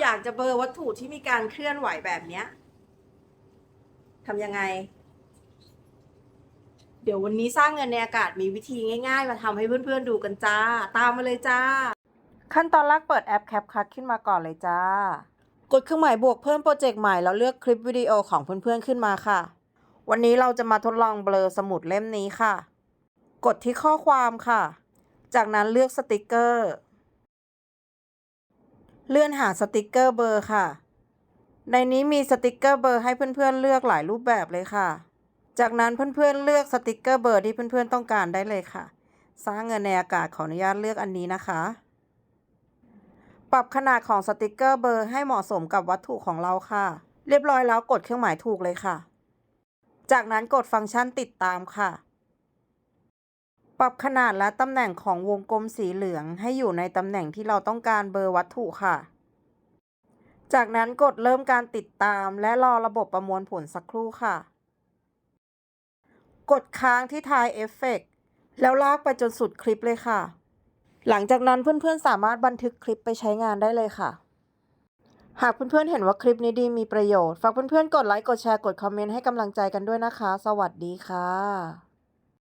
อยากจะเบอร์วัตถุที่มีการเคลื่อนไหวแบบเนี้ยทำยังไง เดี๋ยววันนี้สร้างเงินในอากาศมีวิธีง่ายๆ มาทำให้เพื่อนๆดูกันจ้า ตามมาเลยจ้า ขั้นตอนแรกเปิดแอป CapCut ขึ้นมาก่อนเลยจ้า กดเครื่องหมายบวกเพิ่มโปรเจกต์ใหม่แล้วเลือกคลิปวิดีโอของเพื่อนๆขึ้นมาค่ะ วันนี้เราจะมาทดลองเบลอสมุดเล่มนี้ค่ะ กดที่ข้อความค่ะ จากนั้นเลือกสติกเกอร์ เลื่อนหาสติกเกอร์เบอร์ค่ะ ในนี้มีสติกเกอร์เบอร์ให้เพื่อนๆเลือกหลายรูปแบบเลยค่ะ จากนั้นเพื่อนๆเลือกสติกเกอร์เบอร์ที่เพื่อนๆต้องการได้เลยค่ะ สร้างเงินในอากาศขออนุญาตเลือกอันนี้นะคะ ปรับขนาดของสติกเกอร์เบอร์ให้เหมาะสมกับวัตถุของเราค่ะ เรียบร้อยแล้วกดเครื่องหมายถูกเลยค่ะ จากนั้นกดฟังก์ชันติดตามค่ะ ปรับขนาดและตำแหน่งของวงกลมสีเหลืองให้อยู่ในตำแหน่งที่เราต้องการเบอร์วัตถุค่ะ จากนั้นกดเริ่มการติดตามและรอระบบประมวลผลสักครู่ค่ะ กดค้างที่ทายเอฟเฟกต์แล้วลากไปจนสุดคลิปเลยค่ะ หลังจากนั้นเพื่อนๆสามารถบันทึกคลิปไปใช้งานได้เลยค่ะ หากเพื่อนๆเห็นว่าคลิปนี้ดีมีประโยชน์ ฝากเพื่อนๆกดไลค์ กดแชร์ กดคอมเมนต์ให้กำลังใจกันด้วยนะคะ สวัสดีค่ะ